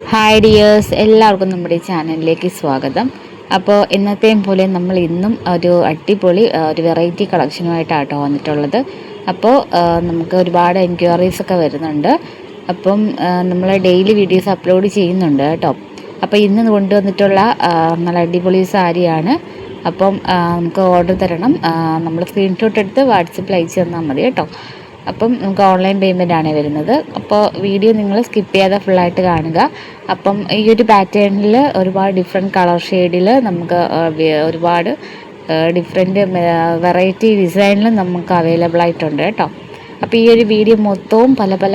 Hi dears എല്ലാവർക്കും നമ്മുടെ ചാനലിലേക്ക് സ്വാഗതം. അപ്പോൾ ഇന്നത്തെയും പോലെ നമ്മൾ ഇന്നും ഒരു അടിപൊളി ഒരു വെറൈറ്റി കളക്ഷനുമായിട്ടാണ് കേട്ടോ വന്നിട്ടുള്ളത് അപ്പോൾ നമുക്ക് ഒരുപാട് എൻക്വയറീസ് ഒക്കെ വരുന്നുണ്ട്. അപ്പം നമ്മൾ ഡെയിലി വീഡിയോസ് അപ്ലോഡ് ചെയ്യുന്നുണ്ട് കേട്ടോ. അപ്പോൾ ഇന്ന് കൊണ്ടുവന്നിട്ടുള്ള നല്ല അടിപൊളി സാരിയാണ്. അപ്പം നമുക്ക് ഓർഡർ തരണം. നമ്മൾ സ്ക്രീൻഷോട്ട് എടുത്ത് വാട്സപ്പിൽ അയച്ചു തന്നാൽ മതി കേട്ടോ. അപ്പം നമുക്ക് ഓൺലൈൻ പേയ്മെന്റ് ആണ് വരുന്നത്. അപ്പോൾ വീഡിയോ നിങ്ങൾ സ്കിപ്പ് ചെയ്യാതെ ഫുള്ളായിട്ട് കാണുക. അപ്പം ഈ ഒരു പാറ്റേണിൽ ഒരുപാട് ഡിഫറെന്റ് കളർ ഷെയ്ഡിൽ നമുക്ക് ഒരുപാട് ഡിഫറെന്റ് വെറൈറ്റി ഡിസൈനിലും നമുക്ക് അവൈലബിൾ ആയിട്ടുണ്ട് കേട്ടോ. അപ്പോൾ ഈ ഒരു വീഡിയോ മൊത്തവും പല പല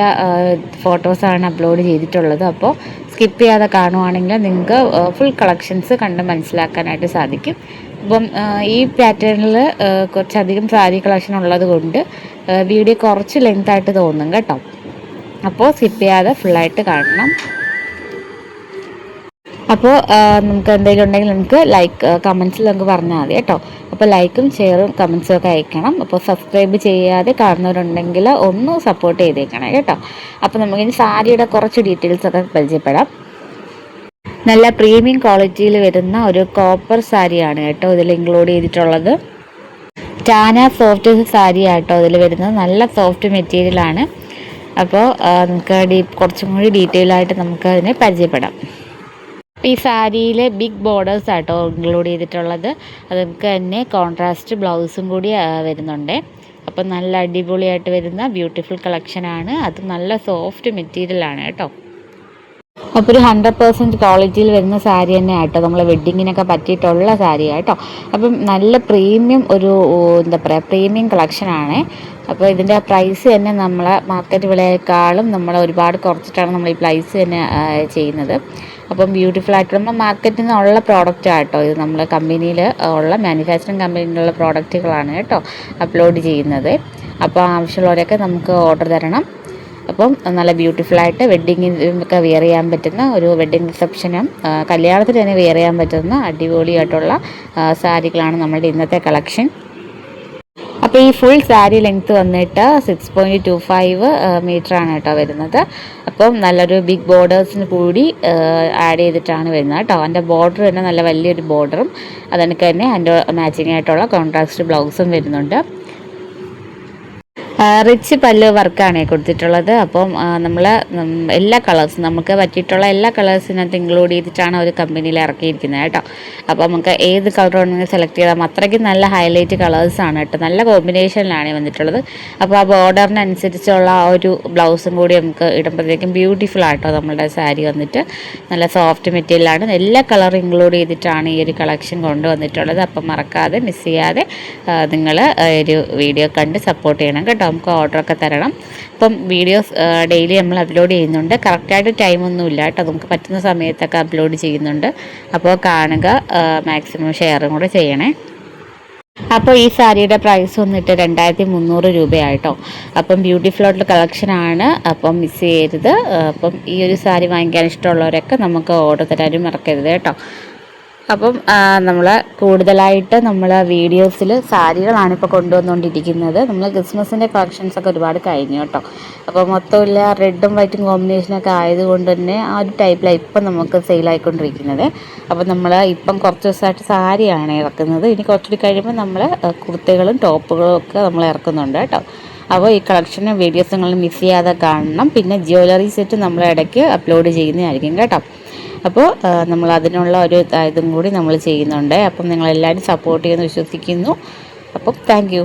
ഫോട്ടോസാണ് അപ്ലോഡ് ചെയ്തിട്ടുള്ളത്. അപ്പോൾ സ്കിപ്പ് ചെയ്യാതെ കാണുവാണെങ്കിൽ നിങ്ങൾക്ക് ഫുൾ കളക്ഷൻസ് കണ്ട് മനസ്സിലാക്കാനായിട്ട് സാധിക്കും. അപ്പം ഈ പാറ്റേണിൽ കുറച്ചധികം സാരി കളക്ഷൻ ഉള്ളത് കൊണ്ട് വീഡിയോ കുറച്ച് ലെങ്ത് ആയിട്ട് തോന്നും കേട്ടോ. അപ്പോൾ സ്കിപ്പ് ചെയ്യാതെ ഫുള്ളായിട്ട് കാണണം. അപ്പോൾ നമുക്ക് എന്തെങ്കിലും ഉണ്ടെങ്കിൽ നമുക്ക് ലൈക്ക് കമൻസിൽ നമുക്ക് പറഞ്ഞാൽ മതി കേട്ടോ. അപ്പോൾ ലൈക്കും ഷെയറും കമൻസും ഒക്കെ അയക്കണം. അപ്പോൾ സബ്സ്ക്രൈബ് ചെയ്യാതെ കാണുന്നവരുണ്ടെങ്കിൽ ഒന്ന് സപ്പോർട്ട് ചെയ്തേക്കണം കേട്ടോ. അപ്പോൾ നമുക്ക് ഇനി സാരിയുടെ കുറച്ച് ഡീറ്റെയിൽസ് ഒക്കെ പരിചയപ്പെടാം. നല്ല പ്രീമിയം ക്വാളിറ്റിയിൽ വരുന്ന ഒരു കോപ്പർ സാരിയാണ് കേട്ടോ ഇതിൽ ഇൻക്ലൂഡ് ചെയ്തിട്ടുള്ളത്. ടാന സോഫ്റ്റ് സാരി ആട്ടോ അതിൽ വരുന്നത്. നല്ല സോഫ്റ്റ് മെറ്റീരിയലാണ് അപ്പോൾ നമുക്ക് ഡീ- കുറച്ചും കൂടി ഡീറ്റെയിൽ ആയിട്ട് നമുക്ക് അതിനെ പരിചയപ്പെടാം. ഈ സാരിയിൽ ബിഗ് ബോർഡേഴ്സ് ആട്ടോ ഇൻക്ലൂഡ് ചെയ്തിട്ടുള്ളത്. അത് നമുക്ക് തന്നെ കോൺട്രാസ്റ്റ് ബ്ലൗസും കൂടി വരുന്നുണ്ട്. അപ്പം നല്ല അടിപൊളിയായിട്ട് വരുന്ന ബ്യൂട്ടിഫുൾ കളക്ഷനാണ് അത് നല്ല സോഫ്റ്റ് മെറ്റീരിയലാണ് കേട്ടോ. അപ്പോൾ ഒരു ഹൺഡ്രഡ് പെർസെന്റ് ക്വാളിറ്റിയിൽ വരുന്ന സാരി തന്നെ ആട്ടോ. നമ്മൾ വെഡ്ഡിങ്ങിനൊക്കെ പറ്റിയിട്ടുള്ള സാരി ആട്ടോ. അപ്പം നല്ല പ്രീമിയം ഒരു എന്താ പറയുക പ്രീമിയം കളക്ഷനാണ് അപ്പോൾ ഇതിന്റെ പ്രൈസ് തന്നെ നമ്മളെ മാർക്കറ്റ് വിലയേക്കാളും നമ്മൾ ഒരുപാട് കുറച്ചിട്ടാണ് നമ്മൾ ഈ പ്രൈസ് തന്നെ ചെയ്യുന്നത്. അപ്പം ബ്യൂട്ടിഫുൾ ആയിട്ട് നമ്മൾ മാർക്കറ്റിൽ നിന്നുള്ള പ്രോഡക്റ്റ് ആട്ടോ ഇത് നമ്മൾ കമ്പനിയിൽ ഉള്ള മാനുഫാക്ചറിങ് കമ്പനിയിലുള്ള പ്രോഡക്റ്റുകളാണ് കേട്ടോ അപ്ലോഡ് ചെയ്യുന്നത്. അപ്പോൾ ആവശ്യമുള്ളവരൊക്കെ നമുക്ക് ഓർഡർ തരണം. അപ്പം നല്ല ബ്യൂട്ടിഫുൾ ആയിട്ട് വെഡ്ഡിങ്ങിനൊക്കെ വെയർ ചെയ്യാൻ പറ്റുന്ന ഒരു വെഡ്ഡിങ് റിസപ്ഷനും കല്യാണത്തിന് തന്നെ വെയർ ചെയ്യാൻ പറ്റുന്ന അടിപൊളിയായിട്ടുള്ള സാരികളാണ് നമ്മുടെ ഇന്നത്തെ കളക്ഷൻ അപ്പോൾ ഈ ഫുൾ സാരി ലെങ്ത് വന്നിട്ട് six point two five metre ആണ് കേട്ടോ വരുന്നത്. അപ്പം നല്ലൊരു ബിഗ് ബോർഡേഴ്സിന് കൂടി ആഡ് ചെയ്തിട്ടാണ് വരുന്നത് കേട്ടോ. അതിന്റെ ബോർഡർ തന്നെ നല്ല വലിയൊരു ബോർഡറും അതെനിക്ക് തന്നെ അതിന്റെ മാച്ചിങ് ആയിട്ടുള്ള കോൺട്രാക്സ്റ്റ് ബ്ലൗസും വരുന്നുണ്ട്. റിച്ച് പല്ല് വർക്കാണ് കൊടുത്തിട്ടുള്ളത്. അപ്പം നമ്മൾ എല്ലാ കളേഴ്സും നമുക്ക് പറ്റിയിട്ടുള്ള എല്ലാ കളേഴ്സിനകത്ത് ഇൻക്ലൂഡ് ചെയ്തിട്ടാണ് ഒരു കമ്പനിയിൽ ഇറക്കിയിരിക്കുന്നത് കേട്ടോ. അപ്പോൾ നമുക്ക് ഏത് കളർ വേണമെങ്കിൽ സെലക്ട് ചെയ്താൽ അത്രയ്ക്കും നല്ല ഹൈലൈറ്റ് കളേഴ്സാണ് കേട്ടോ. നല്ല കോമ്പിനേഷനിലാണ് വന്നിട്ടുള്ളത്. അപ്പോൾ ആ ബോർഡറിനനുസരിച്ചുള്ള ആ ഒരു ബ്ലൗസും കൂടി നമുക്ക് ഇടുമ്പോഴത്തേക്കും ബ്യൂട്ടിഫുൾ ആട്ടോ നമ്മുടെ സാരി വന്നിട്ട്. നല്ല സോഫ്റ്റ് മെറ്റീരിയലാണ് എല്ലാ കളറും ഇൻക്ലൂഡ് ചെയ്തിട്ടാണ് ഈ ഒരു കളക്ഷൻ കൊണ്ടുവന്നിട്ടുള്ളത് അപ്പം മറക്കാതെ മിസ് ചെയ്യാതെ നിങ്ങൾ ഒരു വീഡിയോ കണ്ട് സപ്പോർട്ട് ചെയ്യണം കേട്ടോ. നമുക്ക് ഓർഡറൊക്കെ തരണം. അപ്പം വീഡിയോസ് ഡെയിലി നമ്മൾ അപ്ലോഡ് ചെയ്യുന്നുണ്ട്. കറക്റ്റായിട്ട് ടൈമൊന്നും ഇല്ല കേട്ടോ. നമുക്ക് പറ്റുന്ന സമയത്തൊക്കെ അപ്ലോഡ് ചെയ്യുന്നുണ്ട്. അപ്പോൾ കാണുക മാക്സിമം ഷെയറും കൂടെ ചെയ്യണേ. അപ്പോൾ ഈ സാരിയുടെ പ്രൈസ് വന്നിട്ട് രണ്ടായിരത്തി മുന്നൂറ് രൂപയായിട്ടോ. അപ്പം ബ്യൂട്ടിഫുൾ കളക്ഷനാണ് അപ്പം മിസ് ചെയ്യരുത്. അപ്പം ഈ ഒരു സാരി വാങ്ങിക്കാൻ ഇഷ്ടമുള്ളവരൊക്കെ നമുക്ക് ഓർഡർ തരാനും മറക്കരുത് കേട്ടോ. അപ്പം നമ്മൾ കൂടുതലായിട്ട് നമ്മൾ വീഡിയോസിൽ സാരികളാണ് ഇപ്പോൾ കൊണ്ടുവന്നുകൊണ്ടിരിക്കുന്നത് നമ്മൾ ക്രിസ്മസിന്റെ കളക്ഷൻസ് ഒക്കെ ഒരുപാട് കഴിഞ്ഞു കേട്ടോ. അപ്പോൾ മൊത്തമില്ല റെഡും വൈറ്റും കോമ്പിനേഷനൊക്കെ ആയതുകൊണ്ട് തന്നെ ആ ഒരു ടൈപ്പിലാണ് ഇപ്പം നമുക്ക് സെയിലായിക്കൊണ്ടിരിക്കുന്നത് അപ്പോൾ നമ്മൾ ഇപ്പം കുറച്ച് ദിവസമായിട്ട് സാരിയാണ് ഇറക്കുന്നത്. ഇനി കുറച്ചുകൂടി കഴിയുമ്പോൾ നമ്മൾ കുർത്തകളും ടോപ്പുകളും ഒക്കെ നമ്മൾ ഇറക്കുന്നുണ്ട് കേട്ടോ. അപ്പോൾ ഈ കളക്ഷനും വീഡിയോസ് നിങ്ങൾ മിസ് ചെയ്യാതെ കാണണം. പിന്നെ ജ്വല്ലറി സെറ്റ് നമ്മൾ ഇടയ്ക്ക് അപ്ലോഡ് ചെയ്യുന്നതായിരിക്കും കേട്ടോ. അപ്പോൾ നമ്മൾ അതിനുള്ള ഒരു ഇതും കൂടി നമ്മൾ ചെയ്യുന്നുണ്ട്. അപ്പം നിങ്ങളെല്ലാവരും സപ്പോർട്ട് ചെയ്യുമെന്ന് വിശ്വസിക്കുന്നു. അപ്പം താങ്ക്